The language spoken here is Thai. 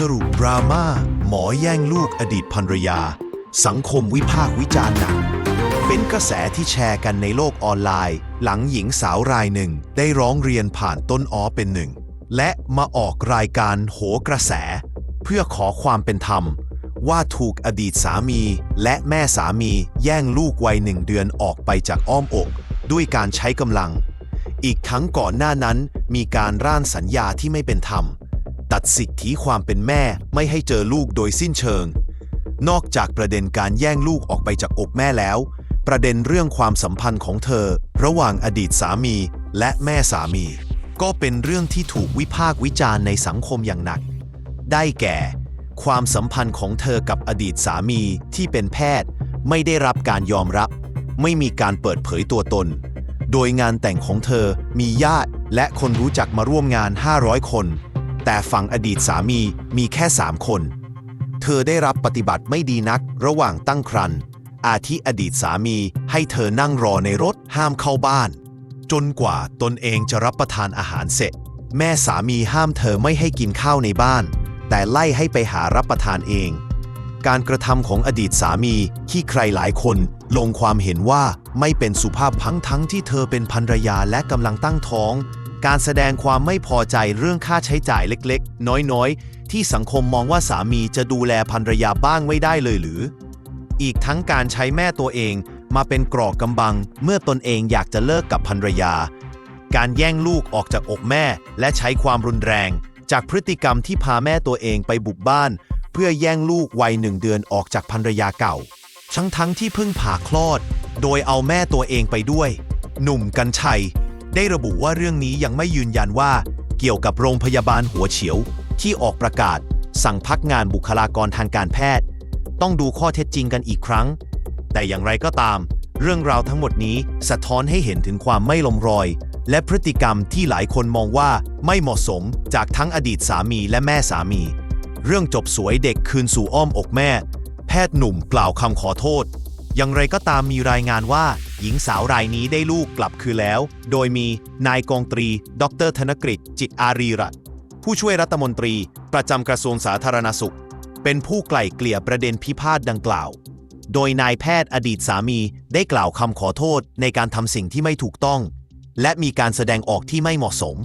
สรุปดราม่าหมอแย่งลูกอดีตภรรยา สังคมวิพากษ์วิจารณ์หนัก เป็นกระแสที่แชร์กันในโลกออนไลน์ หลังหญิงสาวรายหนึ่งได้ร้องเรียนผ่านต้นอ้อเป็นหนึ่ง และมาออกรายการโหกระแส เพื่อขอความเป็นธรรม ว่าถูกอดีตสามีและแม่สามีแย่งลูกวัยหนึ่งเดือนออกไปจากอ้อมอก ด้วยการใช้กำลัง อีกทั้งก่อนหน้านั้นมีการร่างสัญญาที่ไม่เป็นธรรม ตัดสิทธิความเป็นแม่ไม่ให้เจอลูกโดยสิ้นเชิง นอกจากประเด็นการแย่งลูกออกไปจากอกแม่แล้ว ประเด็นเรื่องความสัมพันธ์ของเธอ ระหว่างอดีตสามีและแม่สามี ก็เป็นเรื่องที่ถูกวิพากษ์วิจารณ์ในสังคมอย่างหนัก ได้แก่ ความสัมพันธ์ของเธอกับอดีตสามีที่เป็นแพทย์ ไม่ได้รับการยอมรับ ไม่มีการเปิดเผยตัวตน โดยงานแต่งของเธอมีญาติและคนรู้จักมาร่วมงาน 500 คน แต่ฝั่งอดีตสามีมีแค่ 3 คน เธอได้รับปฏิบัติไม่ดีนักระหว่างตั้งครรภ์อาทิอดีตสามีให้เธอนั่งรอในรถห้ามเข้าบ้าน จนกว่าตนเองจะรับประทานอาหารเสร็จ แม่สามีห้ามเธอไม่ให้กินข้าวในบ้าน แต่ไล่ให้ไปหารับประทานเอง การกระทำของอดีตสามีที่ใครหลายคนลงความเห็นว่าไม่เป็นสุภาพพังทั้งที่เธอเป็นภรรยาและกำลังตั้งท้อง การแสดงความไม่พอใจเรื่องค่าใช้จ่ายเล็กๆ น้อยๆ ที่สังคมมองว่าสามีจะดูแลภรรยาบ้างไม่ได้เลยหรือ อีกทั้งการใช้แม่ตัวเองมาเป็นกรอกกำบัง เมื่อตนเองอยากจะเลิกกับภรรยา การแย่งลูกออกจากอกแม่ และใช้ความรุนแรง จากพฤติกรรมที่พาแม่ตัวเองไปบุกบ้าน เพื่อแย่งลูกวัยหนึ่งเดือนออกจากภรรยาเก่า ทั้งทั้งที่เพิ่งผ่าคลอด โดยเอาแม่ตัวเองไปด้วย หนุ่มกัญชัย ได้ระบุว่าเรื่องนี้ยังไม่ยืนยันว่า เกี่ยวกับโรงพยาบาลหัวเฉียว ที่ออกประกาศ สั่งพักงานบุคลากรทางการแพทย์ ต้องดูข้อเท็จจริงกันอีกครั้ง แต่อย่างไรก็ตาม เรื่องราวทั้งหมดนี้สะท้อนให้เห็นถึงความไม่ลงรอย และพฤติกรรมที่หลายคนมองว่าไม่เหมาะสมจากทั้งอดีตสามีและแม่สามี เรื่องจบสวยเด็กคืนสู่อ้อมอกแม่ แพทย์หนุ่มกล่าวคำขอโทษ อย่างไรก็ตามมีรายงานว่า หญิงสาวรายนี้ได้ลูกกลับคืนแล้ว โดยมีนายกองตรี ดรธนกฤษจิตอารีรัตผู้ช่วยรัฐมนตรี ประจำกระทรวงสาธารณสุข เป็นผู้ไกล่เกลี่ยประเด็นพิพาทดังกล่าว โดยนายแพทย์อดีตสามีได้กล่าวคำขอโทษในการทำสิ่งที่ไม่ถูกต้อง และมีการแสดงออกที่ไม่เหมาะสม